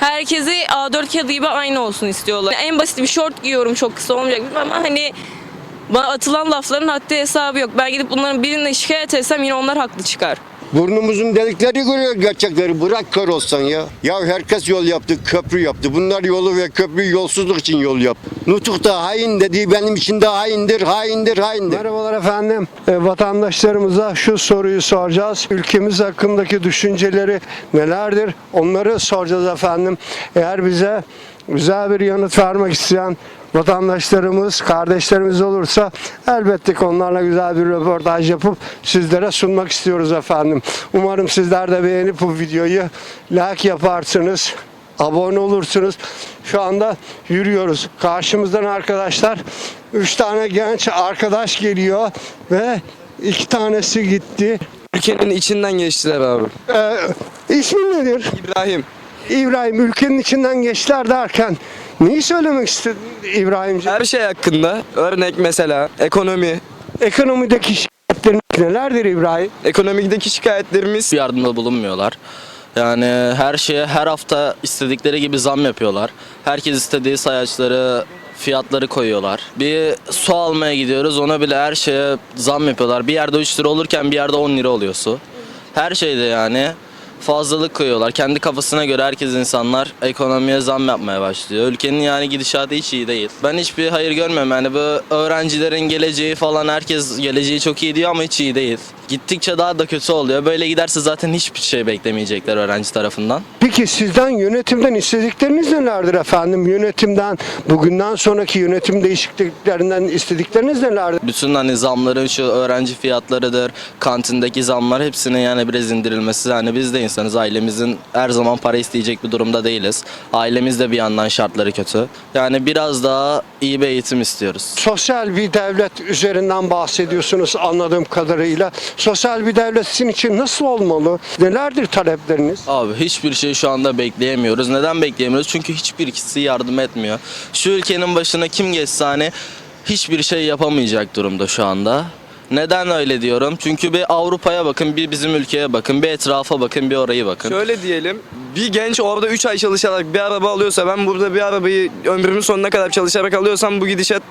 Herkesi A4 kağıdı gibi aynı olsun istiyorlar. En basit bir şort giyiyorum çok kısa olmayacak ama hani bana atılan lafların haddi hesabı yok. Ben gidip bunların birine şikayet etsem yine onlar haklı çıkar. Burnumuzun delikleri görüyor gerçekleri. Bırak kör olsan ya. Ya herkes yol yaptı, köprü yaptı. Bunlar yolu ve köprüyü yolsuzluk için yol yap. Nutuk da hain dediği benim için de haindir, haindir, haindir. Merhabalar efendim. E, vatandaşlarımıza şu soruyu soracağız. Ülkemiz hakkındaki düşünceleri nelerdir? Onları soracağız efendim. Eğer bize güzel bir yanıt vermek isteyen vatandaşlarımız, kardeşlerimiz olursa elbette ki onlarla güzel bir röportaj yapıp sizlere sunmak istiyoruz efendim. Umarım sizler de beğenip bu videoyu like yaparsınız abone olursunuz. Şu anda yürüyoruz. Karşımızdan arkadaşlar 3 tane genç arkadaş geliyor ve iki tanesi gitti. Ülkenin içinden geçtiler abi. Ee, ismin nedir? İbrahim. İbrahim ülkenin içinden geçtiler derken neyi söylemek istedin İbrahimciğim? Her şey hakkında. Örnek mesela ekonomi. Ekonomideki şikayetlerin nelerdir İbrahim? Ekonomideki şikayetlerimiz yardımda bulunmuyorlar. Yani her şeye her hafta istedikleri gibi zam yapıyorlar. Herkes istediği sayaçları fiyatları koyuyorlar. Bir su almaya gidiyoruz ona bile her şeye zam yapıyorlar. Bir yerde 3 lira olurken bir yerde 10 lira oluyor su. Her şeyde yani fazlalık koyuyorlar. Kendi kafasına göre herkes insanlar ekonomiye zam yapmaya başlıyor. Ülkenin yani gidişatı hiç iyi değil. Ben hiçbir hayır görmüyorum yani bu öğrencilerin geleceği falan herkes geleceği çok iyi diyor ama hiç iyi değil. Gittikçe daha da kötü oluyor. Böyle giderse zaten hiçbir şey beklemeyecekler öğrenci tarafından. Peki sizden yönetimden istedikleriniz nelerdir efendim? Yönetimden bugünden sonraki yönetim değişikliklerinden istedikleriniz nelerdir? Bütün hani zamların şu öğrenci fiyatlarıdır, kantindeki zamlar hepsinin yani biraz indirilmesi. Yani biz de insanız. Ailemizin her zaman para isteyecek bir durumda değiliz. Ailemiz de bir yandan şartları kötü. Yani biraz daha iyi bir eğitim istiyoruz. Sosyal bir devlet üzerinden bahsediyorsunuz anladığım kadarıyla. Sosyal bir devlet sizin için nasıl olmalı? Nelerdir talepleriniz? Abi hiçbir şey şu anda bekleyemiyoruz. Neden bekleyemiyoruz? Çünkü hiçbir ikisi yardım etmiyor. Şu ülkenin başına kim geçse hani hiçbir şey yapamayacak durumda şu anda. Neden öyle diyorum? Çünkü bir Avrupa'ya bakın, bir bizim ülkeye bakın, bir etrafa bakın, bir orayı bakın. şöyle diyelim. Bir genç orada 3 ay çalışarak bir araba alıyorsa ben burada bir arabayı ömrümün sonuna kadar çalışarak alıyorsam bu gidişat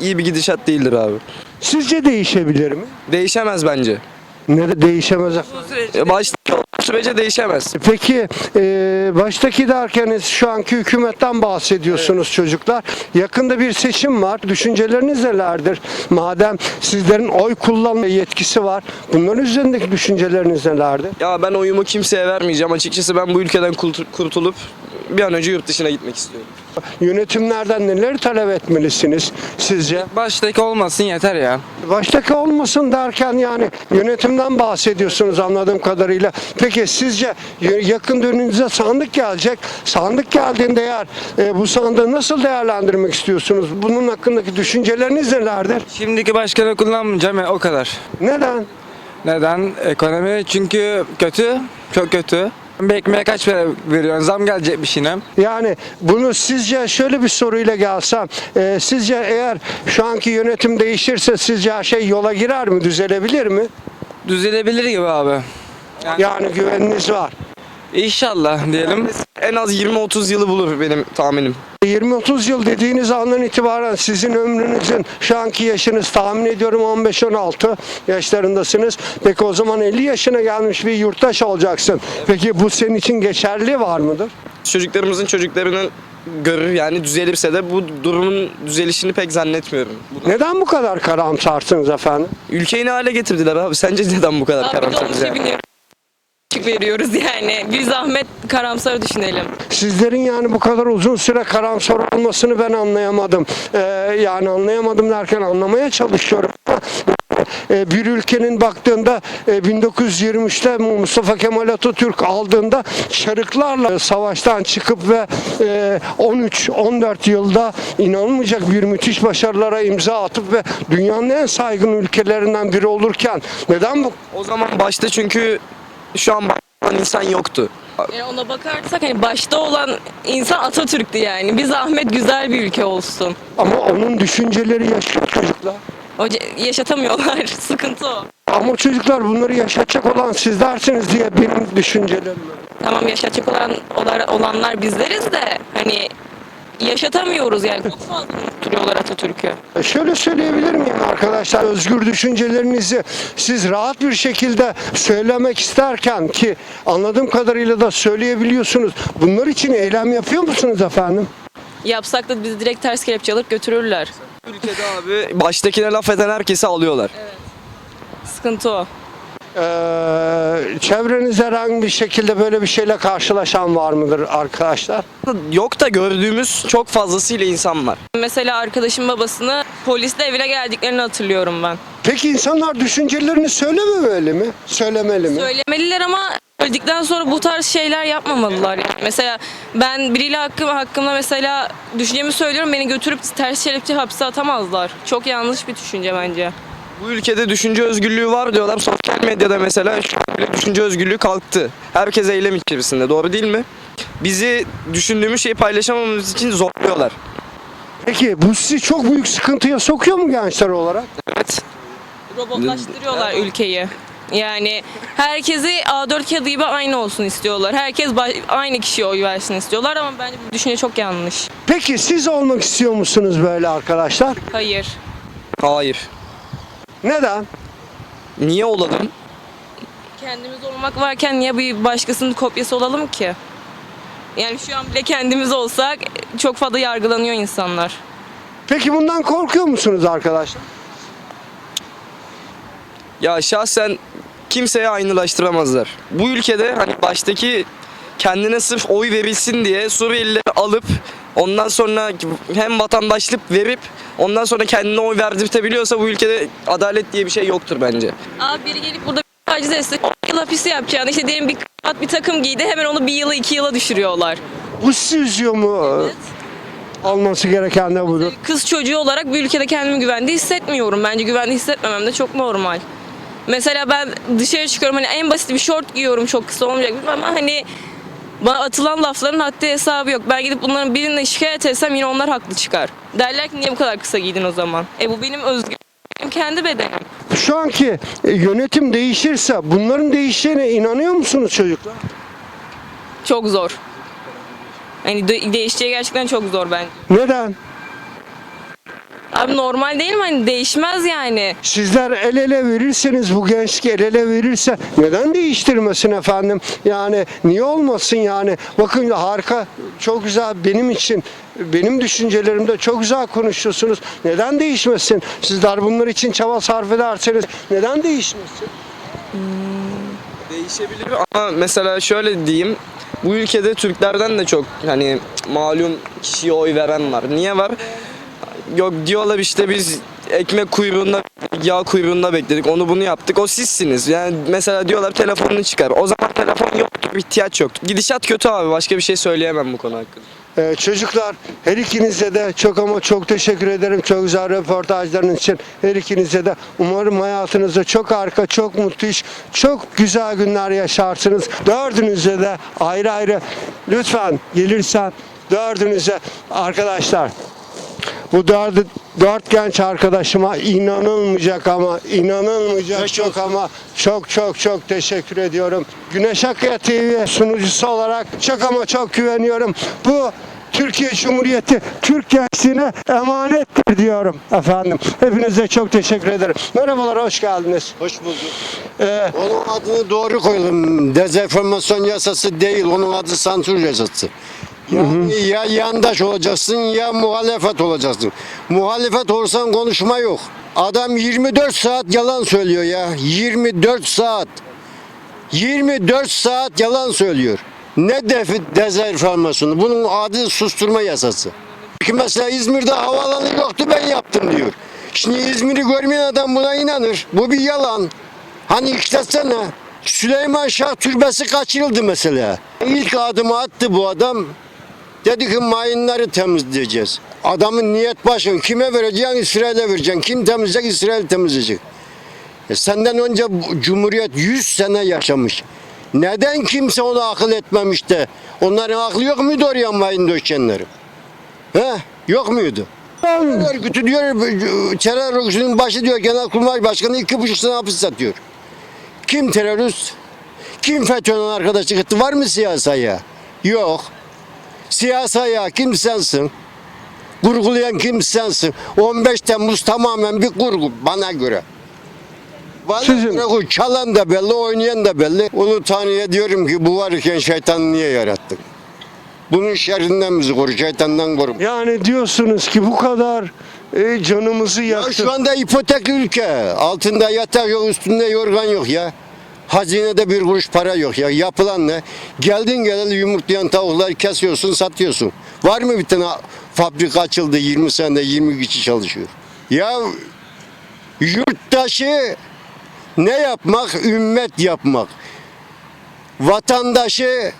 iyi bir gidişat değildir abi. Sizce değişebilir mi? Değişemez bence. Ne değişemez? E, Başta olduğu sürece değişemez. Peki e, baştaki derken şu anki hükümetten bahsediyorsunuz çocuklar. Yakında bir seçim var. Düşünceleriniz nelerdir? Madem sizlerin oy kullanma yetkisi var. Bunların üzerindeki düşünceleriniz nelerdir? Ya ben oyumu kimseye vermeyeceğim. Açıkçası ben bu ülkeden kurtul- kurtulup bir an önce yurt dışına gitmek istiyorum. Yönetimlerden neleri talep etmelisiniz sizce? Baştaki olmasın yeter ya. Baştaki olmasın derken yani yönetimden bahsediyorsunuz anladığım kadarıyla. Peki sizce yakın döneminize sandık gelecek. Sandık geldiğinde eğer e, bu sandığı nasıl değerlendirmek istiyorsunuz? Bunun hakkındaki düşünceleriniz nelerdir? Şimdiki başkanı kullanmayacağım ya o kadar. Neden? Neden? Ekonomi çünkü kötü. Çok kötü. Bir ekmeğe kaç para veriyorsun? Zam gelecekmiş yine. Yani bunu sizce şöyle bir soruyla gelsem, e, sizce eğer şu anki yönetim değişirse sizce her şey yola girer mi, düzelebilir mi? Düzelebilir gibi abi. Yani güveniniz var. İnşallah diyelim. En az 20-30 yılı bulur benim tahminim. 20-30 yıl dediğiniz andan itibaren sizin ömrünüzün şu anki yaşınız tahmin ediyorum 15-16 yaşlarındasınız. Peki o zaman 50 yaşına gelmiş bir yurttaş olacaksın. Peki bu senin için geçerli var mıdır? Çocuklarımızın çocuklarının görür yani düzelirse de bu durumun düzelişini pek zannetmiyorum. Neden bu kadar karamsarsınız efendim? Ülkeyi ne hale getirdiler abi? Sence neden bu kadar Abi karamsarız veriyoruz yani. Bir zahmet karamsar düşünelim. Sizlerin yani bu kadar uzun süre karamsar olmasını ben anlayamadım. Ee, yani anlayamadım derken anlamaya çalışıyorum. Ee, bir ülkenin baktığında e, 1923'te Mustafa Kemal Atatürk aldığında çarıklarla savaştan çıkıp ve e, 13-14 yılda inanılmayacak bir müthiş başarılara imza atıp ve dünyanın en saygın ülkelerinden biri olurken neden bu O zaman başta çünkü şu an bakan insan yoktu. Yani ona bakarsak hani başta olan insan Atatürk'tü yani. Bir zahmet güzel bir ülke olsun. ama onun düşünceleri yaşıyor çocuklar. O yaşatamıyorlar. Sıkıntı o. Ama çocuklar bunları yaşatacak olan sizlersiniz diye benim düşüncelerim. Tamam yaşatacak olan olanlar bizleriz de hani yaşatamıyoruz yani. Çok fazla unutturuyorlar Atatürk'ü. E, Şöyle söyleyebilir miyim arkadaşlar özgür düşüncelerinizi siz rahat bir şekilde söylemek isterken ki anladığım kadarıyla da söyleyebiliyorsunuz. Bunlar için eylem yapıyor musunuz efendim? Yapsak da bizi direkt ters kelepçe alıp götürürler. Ülkede abi baştakine laf eden herkesi alıyorlar. Sıkıntı o. Ee, çevrenizde herhangi bir şekilde böyle bir şeyle karşılaşan var mıdır arkadaşlar? Yok da gördüğümüz çok fazlasıyla insan var. Mesela arkadaşım babasını polisle evine geldiklerini hatırlıyorum ben. Peki insanlar düşüncelerini söylememeli mi? Söylemeli mi? Söylemeliler ama öldükten sonra bu tarz şeyler yapmamalılar. Yani mesela ben biriyle hakkım, hakkımda mesela düşüncemi söylüyorum beni götürüp ters kelepçe hapse atamazlar. Çok yanlış bir düşünce bence. Bu ülkede düşünce özgürlüğü var diyorlar. Sosyal medyada mesela şu an bile düşünce özgürlüğü kalktı. Herkes eylem içerisinde. Doğru değil mi? Bizi düşündüğümüz şeyi paylaşamamamız için zorluyorlar. Peki bu sizi çok büyük sıkıntıya sokuyor mu gençler olarak? Evet. Robotlaştırıyorlar ülkeyi. Yani herkesi A4 kağıdı gibi aynı olsun istiyorlar. Herkes aynı kişiye oy versin istiyorlar ama bence bu düşünce çok yanlış. Peki siz olmak istiyor musunuz böyle arkadaşlar? Hayır. Hayır. Neden? Niye olalım? Kendimiz olmak varken niye bir başkasının kopyası olalım ki? Yani şu an bile kendimiz olsak çok fazla yargılanıyor insanlar. Peki bundan korkuyor musunuz arkadaşlar? Ya şahsen kimseye aynılaştıramazlar. Bu ülkede hani baştaki kendine sırf oy verilsin diye Suriyelileri alıp ondan sonra hem vatandaşlık verip ondan sonra kendine oy verdirtebiliyorsa bu ülkede adalet diye bir şey yoktur bence. Abi biri gelip burada bir taciz etse 10 yıl hapis yapacağını işte diyelim bir kravat, bir takım giydi hemen onu bir yıla iki yıla düşürüyorlar. Bu sizi üzüyor mu? Olması gereken de budur. Kız çocuğu olarak bir ülkede kendimi güvende hissetmiyorum. Bence güvende hissetmemem de çok normal. Mesela ben dışarı çıkıyorum hani en basit bir şort giyiyorum çok kısa olmayacak ama hani bana atılan lafların haddi hesabı yok. Ben gidip bunların birine şikayet etsem yine onlar haklı çıkar. Derler ki niye bu kadar kısa giydin o zaman? E bu benim özgür benim kendi bedenim. Şu anki e, yönetim değişirse bunların değişeceğine inanıyor musunuz çocuklar? Çok zor. Hani de- değişeceği gerçekten çok zor bence. Neden? Abi normal değil mi? Hani değişmez yani. Sizler el ele verirseniz bu gençlik el ele verirse neden değiştirmesin efendim? Yani niye olmasın yani? Bakın harika çok güzel benim için benim düşüncelerimde çok güzel konuşuyorsunuz. Neden değişmesin? Sizler bunlar için çaba sarf ederseniz neden değişmesin? Değişebilir ama mesela şöyle diyeyim. Bu ülkede Türklerden de çok hani malum kişiye oy veren var. Niye var? Yok diyorlar işte biz ekmek kuyruğunda yağ kuyruğunda bekledik. Onu bunu yaptık. O sizsiniz. Yani mesela diyorlar telefonunu çıkar. O zaman telefon yoktu. ihtiyaç yoktu. Gidişat kötü abi. Başka bir şey söyleyemem bu konu hakkında. Ee, çocuklar her ikinize de çok ama çok teşekkür ederim. Çok güzel röportajlarınız için. Her ikinize de umarım hayatınızda çok harika, çok mutlu iş, çok güzel günler yaşarsınız. Dördünüze de ayrı ayrı lütfen gelirsen dördünüze arkadaşlar bu dört, dört genç arkadaşıma inanılmayacak ama inanılmayacak çok ama çok çok çok teşekkür ediyorum. Güneş Akya TV sunucusu olarak çok ama çok güveniyorum. Bu Türkiye Cumhuriyeti Türk gençliğine emanettir diyorum efendim. Hepinize çok teşekkür ederim. Merhabalar, hoş geldiniz. Hoş bulduk. Ee, Onun adını doğru koyalım. Dezenformasyon yasası değil, onun adı sansür yasası. Yani ya yandaş olacaksın ya muhalefet olacaksın. Muhalefet olursan konuşma yok. Adam 24 saat yalan söylüyor ya. 24 saat. 24 saat yalan söylüyor. Ne defi dezenformasyonu? Bunun adı susturma yasası. Çünkü mesela İzmir'de havaalanı yoktu ben yaptım diyor. Şimdi İzmir'i görmeyen adam buna inanır. Bu bir yalan. Hani işletsene. Süleyman Şah türbesi kaçırıldı mesela. İlk adımı attı bu adam. Dedi ki mayınları temizleyeceğiz. Adamın niyet başın kime vereceksin? İsrail'e vereceksin. Kim temizleyecek? İsrail temizleyecek. E senden önce Cumhuriyet 100 sene yaşamış. Neden kimse onu akıl etmemiş de? Onların aklı yok muydu oraya mayın döşenleri? He? Yok muydu? Örgütü diyor, terör örgütünün başı diyor Genelkurmay Başkanı iki buçuk sene hapis satıyor. Kim terörist? Kim FETÖ'nün arkadaşlık etti? Var mı siyasaya? Yok. Siyasaya kim sensin? Kurgulayan kim sensin? 15 Temmuz tamamen bir kurgu bana göre. Bana Sizin- göre çalan da belli, oynayan da belli. Onu Tanrı'ya diyorum ki bu varken şeytanı niye yarattın? Bunun şerrinden bizi koru, şeytandan koru. Yani diyorsunuz ki bu kadar e, canımızı Ya yaktı. şu anda ipotekli ülke. Altında yatak yok, üstünde yorgan yok ya. Hazinede bir kuruş para yok ya. Yapılan ne? Geldin geleli yumurtlayan tavukları kesiyorsun, satıyorsun. Var mı bir tane fabrika açıldı 20 senede 20 kişi çalışıyor. Ya yurttaşı ne yapmak? Ümmet yapmak. Vatandaşı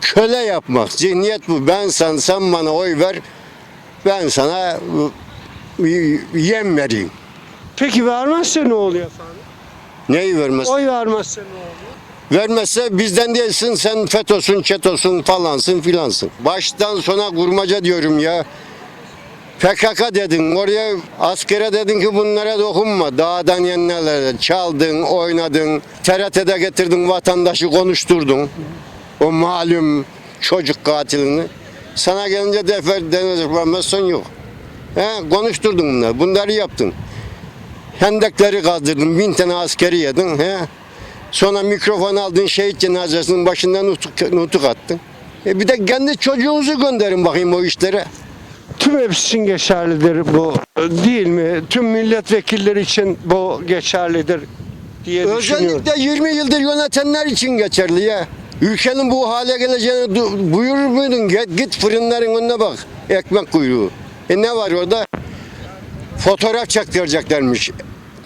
köle yapmak. Zihniyet bu. Ben sen, sen bana oy ver. Ben sana ıı, yem vereyim. Peki vermezse ne oluyor efendim? Neyi vermez? Oy vermezse ne oluyor? Vermezse bizden değilsin sen FETÖ'sün, ÇETÖ'sün falansın filansın. Baştan sona kurmaca diyorum ya. PKK dedin oraya askere dedin ki bunlara dokunma. Dağdan yenilerde çaldın, oynadın. TRT'de getirdin vatandaşı konuşturdun. O malum çocuk katilini. Sana gelince defer denetlemezsen yok. He, konuşturdun bunları. Bunları yaptın. Hendekleri kazdırdın. Bin tane askeri yedin. He. Sonra mikrofon aldın şehit cenazesinin başından nutuk, nutuk attın. E bir de kendi çocuğunuzu gönderin bakayım o işlere. Tüm hepsi için geçerlidir bu e, değil mi? Tüm milletvekilleri için bu geçerlidir diye düşünüyorum. Özellikle 20 yıldır yönetenler için geçerli ya. Ülkenin bu hale geleceğini buyurur muydun? Git, git fırınların önüne bak. Ekmek kuyruğu. E ne var orada? Fotoğraf çaktıracaklarmış.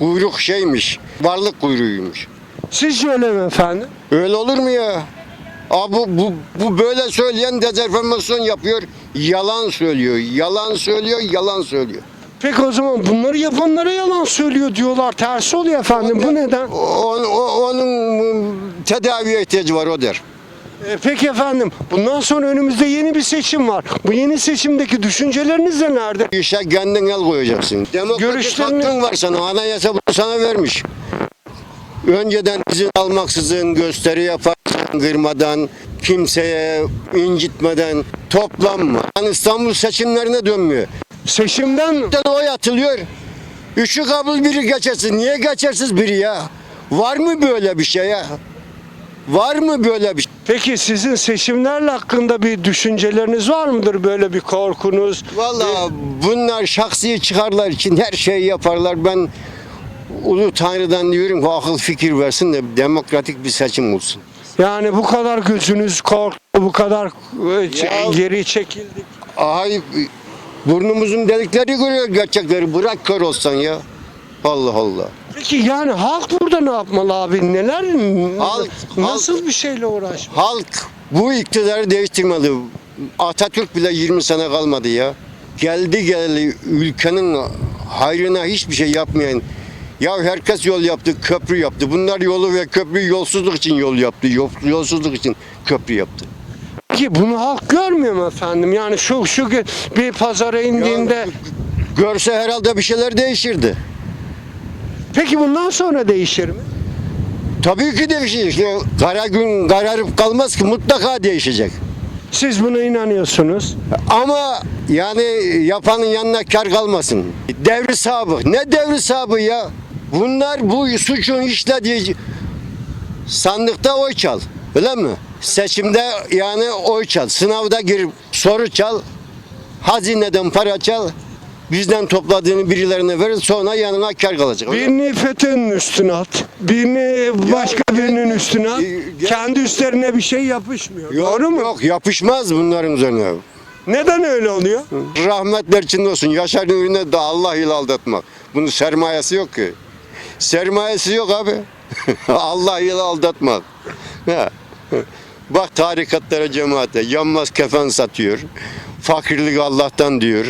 Kuyruk şeymiş. Varlık kuyruğuymuş. Sizce öyle mi efendim? Öyle olur mu ya? Aa, bu, bu, bu böyle söyleyen dezenformasyon yapıyor. Yalan söylüyor. Yalan söylüyor. Yalan söylüyor. Peki o zaman bunları yapanlara yalan söylüyor diyorlar. Tersi oluyor efendim. Bu neden? O, o- onun tedaviye ihtiyacı var o der. E, peki efendim bundan sonra önümüzde yeni bir seçim var. Bu yeni seçimdeki düşünceleriniz nelerdir? İşe kendin el koyacaksın. Demokratik Görüşlerini- hakkın var sana. Anayasa bunu sana vermiş. Önceden izin almaksızın gösteri yaparsın kırmadan, kimseye incitmeden toplanma. Yani İstanbul seçimlerine dönmüyor. Seçimden Bir tane oy atılıyor. Üçü kabul biri geçersin. Niye geçersiz biri ya? Var mı böyle bir şey ya? Var mı böyle bir şey? Peki sizin seçimlerle hakkında bir düşünceleriniz var mıdır? Böyle bir korkunuz? Vallahi bunlar şahsi çıkarlar için her şeyi yaparlar. Ben Ulu Tanrı'dan diyorum ki akıl fikir versin de demokratik bir seçim olsun. Yani bu kadar gözünüz korktu, bu kadar e, ç- Ya- geri çekildik. Ay burnumuzun delikleri görüyor gerçekleri. Bırak kör olsan ya. Allah Allah. Peki yani halk burada ne yapmalı abi? Neler, Halk- nasıl bir şeyle uğraş? Halk bu iktidarı değiştirmeli. Atatürk bile 20 sene kalmadı ya. Geldi geleli ülkenin hayrına hiçbir şey yapmayan ya herkes yol yaptı, köprü yaptı. Bunlar yolu ve köprü yolsuzluk için yol yaptı. Yol- Yolsuzluk için köprü yaptı. Peki bunu halk görmüyor mu efendim? Yani şu şu bir pazara indiğinde Görse herhalde bir şeyler değişirdi. Peki bundan sonra değişir mi? Tabii ki değişir. İşte kara gün kararıp kalmaz ki mutlaka değişecek. Siz buna inanıyorsunuz. Ama yani yapanın yanına kar kalmasın. Devri sabık. Ne devri sabığı ya? Bunlar bu suçun işlediği sandıkta oy çal. Öyle mi? Seçimde yani oy çal. Sınavda gir soru çal. Hazineden para çal. Bizden topladığını birilerine verir sonra yanına kar kalacak. Birini FETÖ'nün üstüne at. Birini başka birinin üstüne at. Ya- ya- Kendi üstlerine bir şey yapışmıyor. Yok, Doğru mu? Yok yapışmaz bunların üzerine. Neden öyle oluyor? Rahmetler içinde olsun. Yaşar Nuri'ne de Allah ile aldatmak. Bunun sermayesi yok ki. Sermayesi yok abi. Allah ile aldatmak. Bak tarikatlara cemaate yanmaz kefen satıyor. Fakirlik Allah'tan diyor.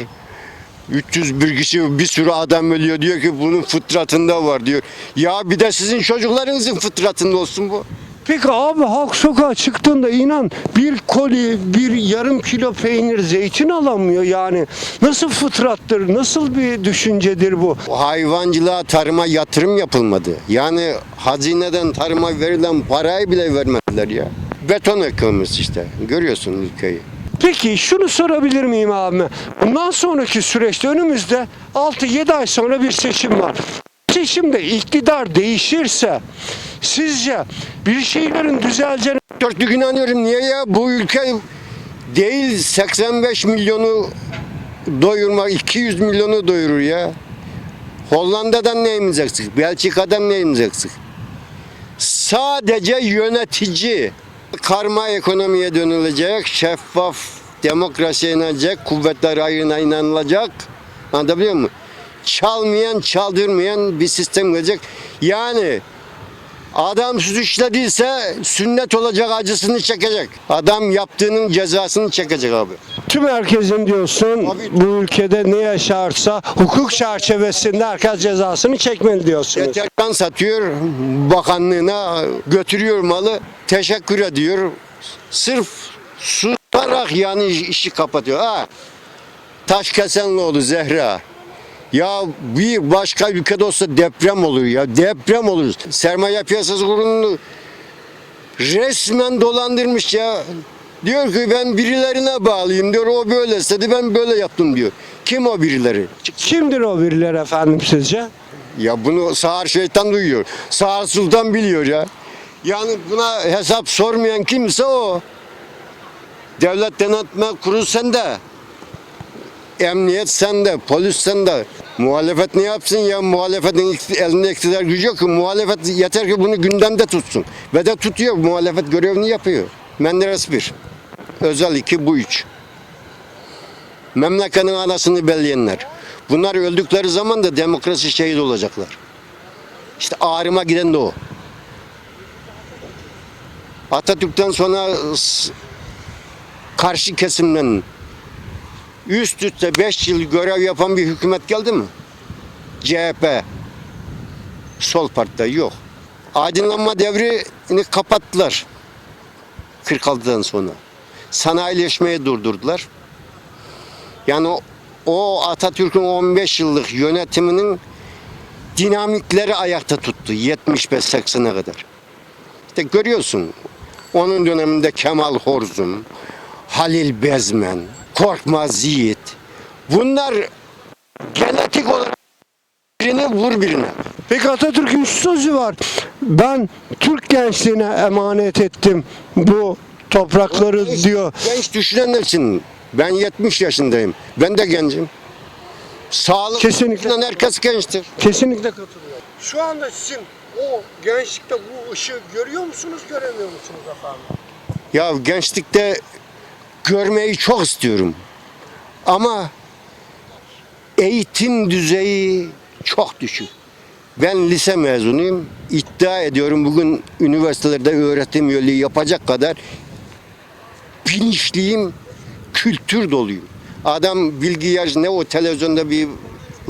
301 kişi bir sürü adam ölüyor diyor ki bunun fıtratında var diyor. Ya bir de sizin çocuklarınızın fıtratında olsun bu. Peki abi halk sokağa çıktığında inan bir koli, bir yarım kilo peynir, zeytin alamıyor yani. Nasıl fıtrattır, nasıl bir düşüncedir bu? Hayvancılığa, tarıma yatırım yapılmadı. Yani hazineden tarıma verilen parayı bile vermediler ya. Beton ekonomisi işte. Görüyorsun ülkeyi. Peki şunu sorabilir miyim abime? Bundan sonraki süreçte önümüzde 6-7 ay sonra bir seçim var. Seçimde iktidar değişirse sizce bir şeylerin düzeleceğini Dörtlük inanıyorum. Niye ya? Bu ülke değil 85 milyonu doyurmak, 200 milyonu doyurur ya. Hollanda'dan neyimiz eksik? Belçika'dan neyimiz eksik? Sadece yönetici karma ekonomiye dönülecek, şeffaf demokrasiye inanacak, kuvvetler ayrına inanılacak. Anlatabiliyor muyum? Çalmayan, çaldırmayan bir sistem gelecek. Yani Adam suç işlediyse sünnet olacak acısını çekecek. Adam yaptığının cezasını çekecek abi. tüm herkesin diyorsun Tabii. bu ülkede ne yaşarsa hukuk çerçevesinde herkes cezasını çekmeli diyorsunuz. Yeterkan satıyor bakanlığına götürüyor malı teşekkür ediyor. Sırf susarak yani işi kapatıyor. Ha. Taşkesenlioğlu Zehra. Ya bir başka ülkede olsa deprem olur ya. Deprem olur. Sermaye piyasası kurulunu resmen dolandırmış ya. Diyor ki ben birilerine bağlıyım diyor. O böyle istedi ben böyle yaptım diyor. Kim o birileri? Kimdir o birileri efendim sizce? Ya bunu sağır şeytan duyuyor. Sağır sultan biliyor ya. Yani buna hesap sormayan kimse o. Devlet denetme kurulu sende. Emniyet sende, polis sende. Muhalefet ne yapsın ya? Muhalefetin elinde iktidar gücü yok ki. Muhalefet yeter ki bunu gündemde tutsun. Ve de tutuyor. Muhalefet görevini yapıyor. Menderes bir. Özel iki, bu üç. Memleketin anasını belleyenler. Bunlar öldükleri zaman da demokrasi şehit olacaklar. İşte ağrıma giden de o. Atatürk'ten sonra karşı kesimden üst üste 5 yıl görev yapan bir hükümet geldi mi? CHP. Sol partide yok. Aydınlanma devrini kapattılar. 46'dan sonra. Sanayileşmeyi durdurdular. Yani o, Atatürk'ün 15 yıllık yönetiminin dinamikleri ayakta tuttu 75-80'e kadar. İşte görüyorsun onun döneminde Kemal Horzum, Halil Bezmen, Korkmaz Yiğit bunlar genetik olarak birini vur birine. Peki Atatürk'ün şu sözü var. Ben Türk gençliğine emanet ettim bu toprakları Genç- diyor. Genç düşünenler için ben 70 yaşındayım. Ben de gencim. Sağlık Kesinlikle. herkes gençtir. Kesinlikle katılıyorum. Şu anda sizin o gençlikte bu ışığı görüyor musunuz, göremiyor musunuz efendim? Ya gençlikte görmeyi çok istiyorum. Ama eğitim düzeyi çok düşük. Ben lise mezunuyum. İddia ediyorum bugün üniversitelerde öğretim üyeliği yapacak kadar bilinçliyim, kültür doluyum. Adam bilgi yarışı ne o televizyonda bir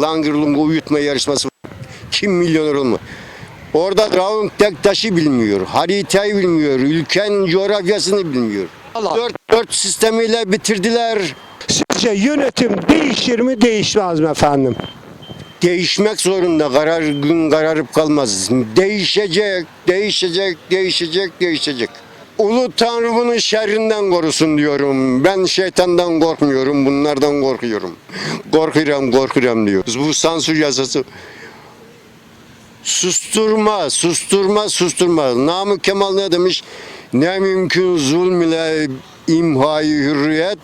langır lungu uyutma yarışması var. Kim milyoner olma. Orada Raun Tektaş'ı bilmiyor, haritayı bilmiyor, ülkenin coğrafyasını bilmiyor. Allah. Dört, dört sistemiyle bitirdiler. Sizce yönetim değişir mi, değişmez mi efendim? Değişmek zorunda karar gün kararıp kalmaz. Değişecek, değişecek, değişecek, değişecek. Ulu Tanrı bunu şerrinden korusun diyorum. Ben şeytandan korkmuyorum, bunlardan korkuyorum. Korkuyorum, korkuyorum diyoruz. Bu sansür yasası. Susturma, susturma, susturma. Namık Kemal ne demiş? Ne mümkün zulm ile imhayı hürriyet,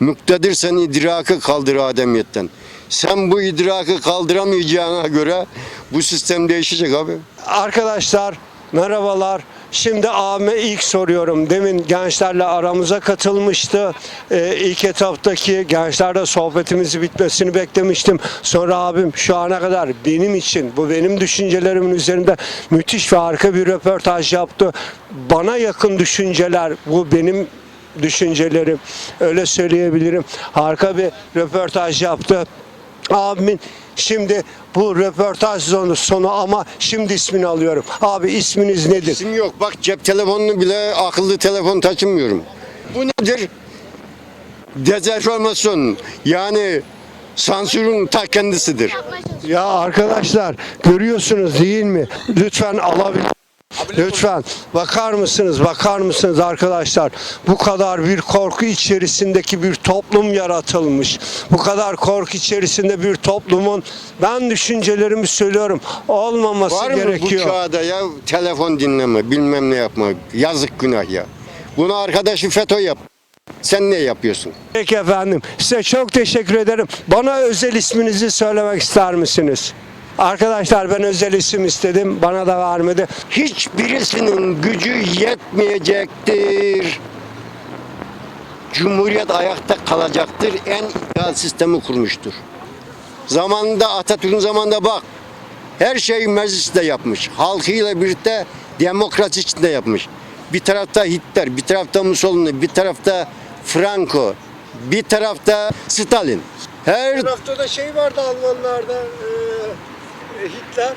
müktedir sen idrakı kaldır ademiyetten. Sen bu idrakı kaldıramayacağına göre bu sistem değişecek abi. Arkadaşlar merhabalar. Şimdi abime ilk soruyorum. Demin gençlerle aramıza katılmıştı. Ee, ilk etaptaki gençlerle sohbetimizi bitmesini beklemiştim. Sonra abim şu ana kadar benim için, bu benim düşüncelerimin üzerinde müthiş ve harika bir röportaj yaptı. Bana yakın düşünceler, bu benim düşüncelerim. Öyle söyleyebilirim. Harika bir röportaj yaptı. Abimin Şimdi bu röportaj sonu, sonu ama şimdi ismini alıyorum. Abi isminiz nedir? İsim yok. Bak cep telefonunu bile akıllı telefon taşımıyorum. Bu nedir? Dezenformasyon. Yani sansürün ta kendisidir. Ya arkadaşlar görüyorsunuz değil mi? Lütfen alabilir. Lütfen bakar mısınız bakar mısınız arkadaşlar bu kadar bir korku içerisindeki bir toplum yaratılmış bu kadar korku içerisinde bir toplumun ben düşüncelerimi söylüyorum olmaması Var mı bu gerekiyor. çağda ya telefon dinleme bilmem ne yapma yazık günah ya. Bunu arkadaşı FETÖ yap. Sen ne yapıyorsun? Peki efendim size çok teşekkür ederim. Bana özel isminizi söylemek ister misiniz? Arkadaşlar ben özel isim istedim bana da vermedi. Hiçbirisinin gücü yetmeyecektir. Cumhuriyet ayakta kalacaktır. En ideal sistemi kurmuştur. Zamanında Atatürk'ün zamanında bak her şeyi mecliste yapmış. Halkıyla birlikte demokrasi içinde yapmış. Bir tarafta Hitler, bir tarafta Mussolini, bir tarafta Franco, bir tarafta Stalin. Her tarafta da şey vardı Almanlarda Hitler.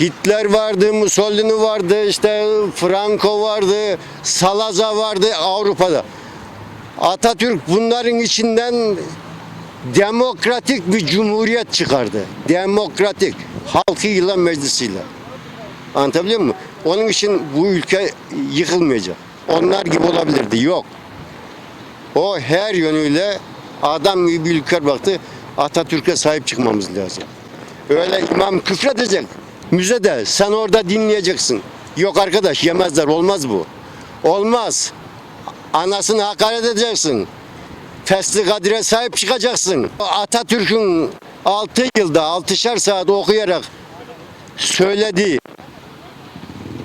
Hitler vardı, Mussolini vardı, işte Franco vardı, Salazar vardı Avrupa'da. Atatürk bunların içinden demokratik bir cumhuriyet çıkardı. Demokratik. Halkıyla, meclisiyle. Anlatabiliyor muyum? Onun için bu ülke yıkılmayacak. Onlar gibi olabilirdi. Yok. O her yönüyle adam gibi bir ülke baktı. Atatürk'e sahip çıkmamız lazım. Öyle imam küfredecek. Müzede sen orada dinleyeceksin. Yok arkadaş yemezler olmaz bu. Olmaz. Anasını hakaret edeceksin. Fesli Kadir'e sahip çıkacaksın. Atatürk'ün 6 yılda 6'şer saat okuyarak söylediği,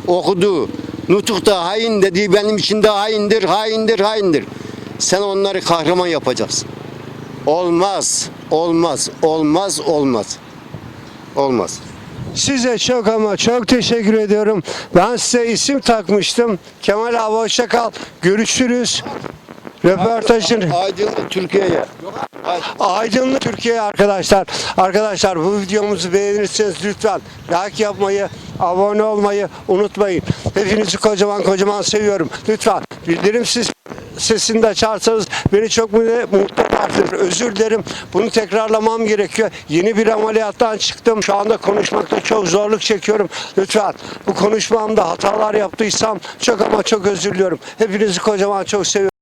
okuduğu, nutukta hain dediği benim için de haindir, haindir, haindir. Sen onları kahraman yapacaksın. Olmaz, olmaz, olmaz, olmaz. Olmaz. Size çok ama çok teşekkür ediyorum. Ben size isim takmıştım. Kemal abi hoşça kal. Görüşürüz. Röportajın Aydınlı Türkiye'ye. Aydınlı Türkiye arkadaşlar. Arkadaşlar bu videomuzu beğenirseniz lütfen like yapmayı, abone olmayı unutmayın. Hepinizi kocaman kocaman seviyorum. Lütfen bildirim siz sesini de açarsanız beni çok mutlu edersiniz. Özür dilerim. Bunu tekrarlamam gerekiyor. Yeni bir ameliyattan çıktım. Şu anda konuşmakta çok zorluk çekiyorum. Lütfen bu konuşmamda hatalar yaptıysam çok ama çok özür diliyorum. Hepinizi kocaman çok seviyorum.